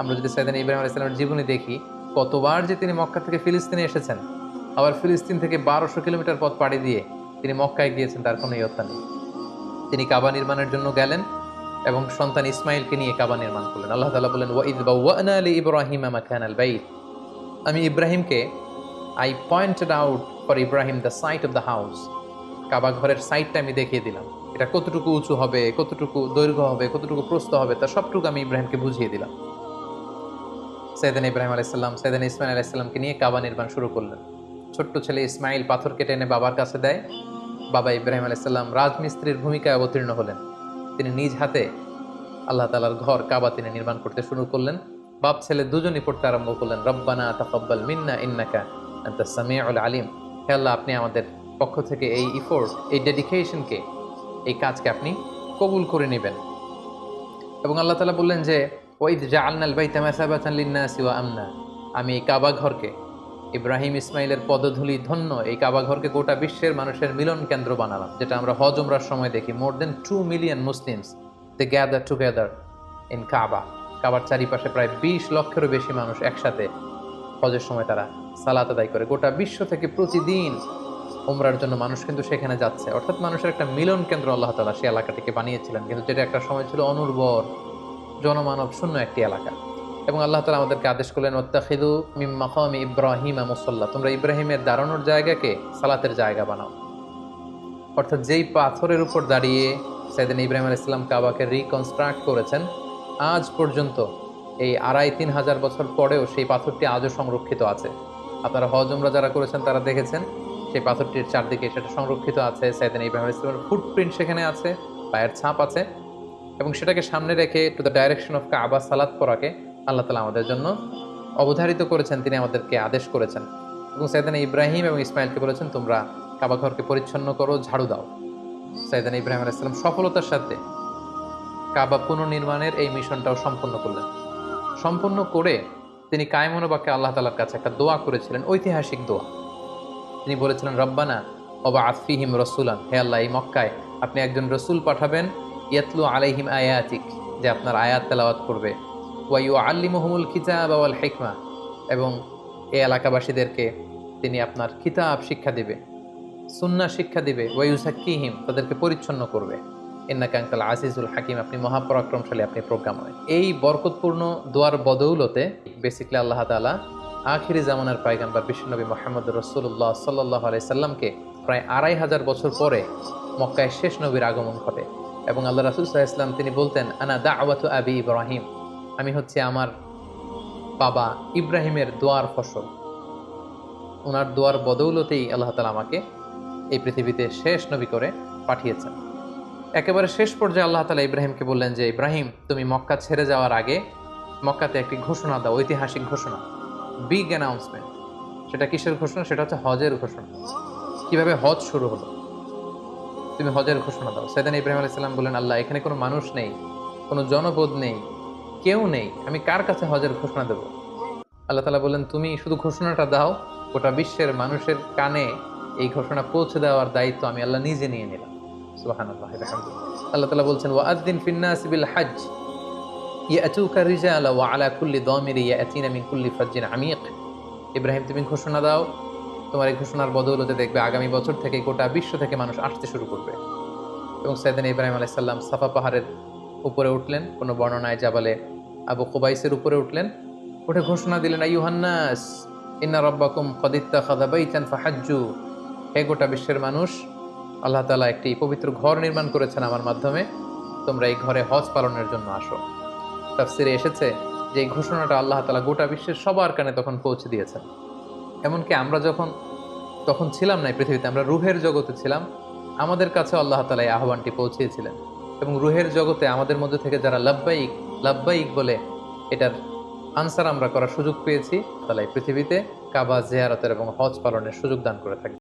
আমরা যদি সাইদান ইব্রাহিম আলাইসাল্লামের জীবনী দেখি, কতবার যে তিনি মক্কা থেকে ফিলিস্তিনে এসেছেন, আবার ফিলিস্তিন থেকে বারোশো কিলোমিটার পথ পাড়ি দিয়ে তিনি মক্কায় গিয়েছেন, তার কোনো ইয়ত্তা নেই। তিনি কাবা নির্মাণের জন্য গেলেন এবং সন্তান ইসমাইলকে নিয়ে কাবা নির্মাণ করলেন। আল্লাহ তালা বললেন ওয়াইদ বা ওয়ানা আলী ইব্রাহিম মাকান আল বাইত। আমি ইব্রাহিমকে I pointed out for Ibrahim the site of the house Kaaba ঘরের সাইটটা আমি দেখিয়ে দিলাম। এটা কতটুকু উঁচু হবে, কতটুকু দৈর্ঘ্য হবে, কতটুকু প্রস্থ হবে, তা সবটুকু আমি ইব্রাহিমকে বুঝিয়ে দিলাম। সৈদান ইব্রাহিম আলাইসাল্লাম সৈদান ইসমাইল আলাইসাল্লামকে নিয়ে কাবা নির্মাণ শুরু করলেন। ছোট্ট ছেলে ইসমাইল পাথর কেটে এনে বাবার কাছে দেয়। বাবা ইব্রাহিম আলাইসাল্লাম রাজমিস্ত্রির ভূমিকায় অবতীর্ণ হলেন। তিনি নিজ হাতে আল্লাহ তালার ঘর কাবা তিনি নির্মাণ করতে শুরু করলেন। বাপ ছেলে দুজনই পড়তে আরম্ভ করলেন। রব্বানা তাকাব্বাল মিন্না ইন্নাকা আনতা সামিউল আলিম। হে আল্লাহ, আপনি আমাদের পক্ষ থেকে এই ইফোর্ট এই ডেডিকেশনকে এই কাজকে আপনি কবুল করে নেবেন। এবং আল্লাহ তালা বললেন যে ওইদ মাসাবাতান লিন্নাসি ওয়া আমনা আমি এই কাবা ঘরকে, ইব্রাহিম ইসমাইলের পদধূলি ধন্য, এই কাবা ঘরকে গোটা বিশ্বের মানুষের মিলন কেন্দ্র বানালাম, যেটা আমরা হজ উমরার সময় দেখি। More then two million Muslims they gather together in Kaaba কাবার চারিপাশে প্রায় বিশ লক্ষেরও বেশি মানুষ একসাথে হজের সময় তারা সালাত আদায় করে। গোটা বিশ্ব থেকে প্রতিদিন উমরার জন্য মানুষ কিন্তু সেখানে যাচ্ছে। অর্থাৎ মানুষের একটা মিলন কেন্দ্র আল্লাহ তালা সেই এলাকাটিকে বানিয়েছিলেন। কিন্তু যেটা একটা সময় ছিল অনুর্বর জনমানব শূন্য একটি এলাকা। এবং আল্লাহ তালা আমাদেরকে আদেশ করলেন ওত্তাখিদু মিম্মাকাম ইব্রাহিম মুসল্লা। তোমরা ইব্রাহিমের দাঁড়ানোর জায়গাকে সালাতের জায়গা বানাও। অর্থাৎ যেই পাথরের উপর দাঁড়িয়ে সেদিন ইব্রাহিম আল ইসলাম কাবাকে রিকনস্ট্রাক্ট করেছেন, আজ পর্যন্ত এই আড়াই তিন হাজার বছর পরেও সেই পাথরটি আজও সংরক্ষিত আছে। আপনারা হজ উমরা যারা করেছেন তারা দেখেছেন, সেই পাথরটির চারদিকে সেটা সংরক্ষিত আছে। সেদিন ইব্রাহিম ইসলামের ফুটপ্রিন্ট সেখানে আছে, পায়ের ছাপ আছে। এবং সেটাকে সামনে রেখে to the direction of Kaaba সালাত পড়াকে আল্লাহ তালা আমাদের জন্য অবধারিত করেছেন, তিনি আমাদেরকে আদেশ করেছেন। এবং সাইদানা ইব্রাহিম এবং ইসমাইলকে বলেছেন, তোমরা কাবা ঘরকে পরিচ্ছন্ন করো, ঝাড়ু দাও। সাইদানা ইব্রাহিম আলাইসালাম সফলতার সাথে কাবা পুনর্নির্মাণের এই মিশনটাও সম্পন্ন করলেন। সম্পন্ন করে তিনি কায়মনোবাক্যে আল্লাহ তালার কাছে একটা দোয়া করেছিলেন, ঐতিহাসিক দোয়া। তিনি বলেছিলেন, রব্বানা অবা আফিহিম রসুলান। হে আল্লাহ, এই মক্কায় আপনি একজন রসুল পাঠাবেন ইয়াতলু আলাইহিম আয়াতিক, যে আপনার আয়াত তেলাওয়াত করবে। ওয়াইউ আল্লিমহমুল কিতাব আওয়াল হেকমা, এবং এই এলাকাবাসীদেরকে তিনি আপনার কিতাব শিক্ষা দিবে সুন্না শিক্ষা দিবে। ওয়াইউ সাকিহিম তাদেরকে পরিচ্ছন্ন করবে। ইন্নাকাঙ্কাল আজিজুল হাকিম, আপনি মহাপরাক্রমশালী, আপনি প্রোগ্রাম হয় এই বরকতপূর্ণ দোয়ার বদৌলতে বেসিকলি আল্লাহ তালা আখিরি জামানার পায়গাম্বার বিশ্বনবী মোহাম্মদ রসুল্লাহ সাল্লাহ আলাইসাল্লামকে প্রায় আড়াই হাজার বছর পরে মক্কায় শেষ নবীর আগমন ঘটে। এবং আল্লাহ রাসুল সাহা ইসলাম তিনি বলতেন, আনা দা আবাতু আবি ইব্রাহিম। আমি হচ্ছে আমার বাবা ইব্রাহিমের দোয়ার ফসল। ওনার দোয়ার বদৌলতেই আল্লাহ তালা আমাকে এই পৃথিবীতে শেষ নবী করে পাঠিয়েছেন। একেবারে শেষ পর্যায়ে আল্লাহ তালা ইব্রাহিমকে বললেন যে, ইব্রাহিম, তুমি মক্কা ছেড়ে যাওয়ার আগে মক্কাতে একটি ঘোষণা দাও, ঐতিহাসিক ঘোষণা বিগ অ্যানাউন্সমেন্ট সেটা কিসের ঘোষণা? সেটা হচ্ছে হজের ঘোষণা। কীভাবে হজ শুরু হলো? তুমি হজের ঘোষণা দাও। সেদিন ইব্রাহিম আলাইসাল্লাম বললেন, আল্লাহ, এখানে কোনো মানুষ নেই, কোনো জনপদ নেই, কেউ নেই। আমি কার কাছে হজের ঘোষণা দেব? আল্লাহ তালা বললেন, তুমি শুধু ঘোষণাটা দাও, গোটা বিশ্বের মানুষের কানে এই ঘোষণা পৌঁছে দেওয়ার দায়িত্ব আমি আল্লাহ নিজে নিয়ে নিলাম। সুবাহান আল্লাহ আল্লাহ তালা বলছেন ও আদিন ফিন্নাসিবিল হাজ ইয়াতুকা রিজালা ওয়া আলা কুল্লি দামিরি ইয়াতিনা মিন কুল্লি ফাজ্জিন আমিক। ইব্রাহিম, তুমি ঘোষণা দাও তোমার এই ঘোষণার বদৌলতে দেখবে আগামী বছর থেকে গোটা বিশ্ব থেকে মানুষ আসতে শুরু করবে। এবং সাইদিন ইব্রাহিম আলাইসাল্লাম সাফা পাহাড়ের উপরে উঠলেন, কোনো বর্ণনায় জাবালে আবু কুবাইসের উপরে উঠলেন। উঠে ঘোষণা দিলেন আইহান্নাস ইন্না রব্বাকুম কদিত্তা খাদাবাইচান ফাহাজ্জু। হে গোটা বিশ্বের মানুষ, আল্লাহ তালা একটি পবিত্র ঘর নির্মাণ করেছেন আমার মাধ্যমে। তোমরা এই ঘরে হজ পালনের জন্য আসো। তার তাফসিরে এসেছে যে এই ঘোষণাটা আল্লাহ তালা গোটা বিশ্বের সবার কানে তখন পৌঁছে দিয়েছেন। এমনকি আমরা যখন, তখন ছিলাম না পৃথিবীতে, আমরা রুহের জগতে ছিলাম, আমাদের কাছে আল্লাহ তালা এই আহ্বানটি পৌঁছিয়েছিলেন এবং রুহের জগতে আমাদের মধ্যে থেকে যারা লাব্বাইক লাভবাহিক বলে এটার আনসার আমরা করার সুযোগ পেয়েছি তাহলে পৃথিবীতে কাবা জেয়ারতের এবং হজ পালনের সুযোগ দান করে থাকি